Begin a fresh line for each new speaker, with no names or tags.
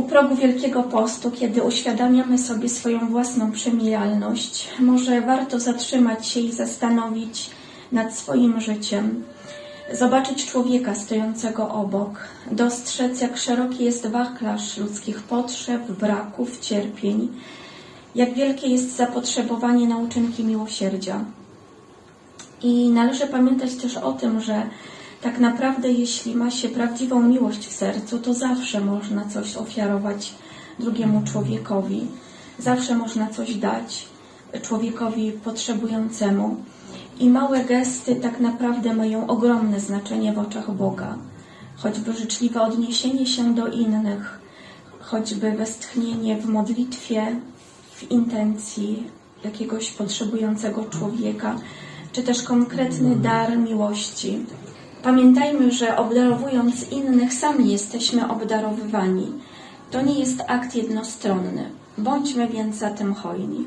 progu Wielkiego Postu, kiedy uświadamiamy sobie swoją własną przemijalność, może warto zatrzymać się i zastanowić nad swoim życiem, zobaczyć człowieka stojącego obok, dostrzec, jak szeroki jest wachlarz ludzkich potrzeb, braków, cierpień, jak wielkie jest zapotrzebowanie na uczynki miłosierdzia. I należy pamiętać też o tym, że tak naprawdę, jeśli ma się prawdziwą miłość w sercu, to zawsze można coś ofiarować drugiemu człowiekowi, zawsze można coś dać człowiekowi potrzebującemu. I małe gesty tak naprawdę mają ogromne znaczenie w oczach Boga. Choćby życzliwe odniesienie się do innych, choćby westchnienie w modlitwie, w intencji jakiegoś potrzebującego człowieka, czy też konkretny dar miłości. Pamiętajmy, że obdarowując innych, sami jesteśmy obdarowywani. To nie jest akt jednostronny. Bądźmy więc zatem hojni.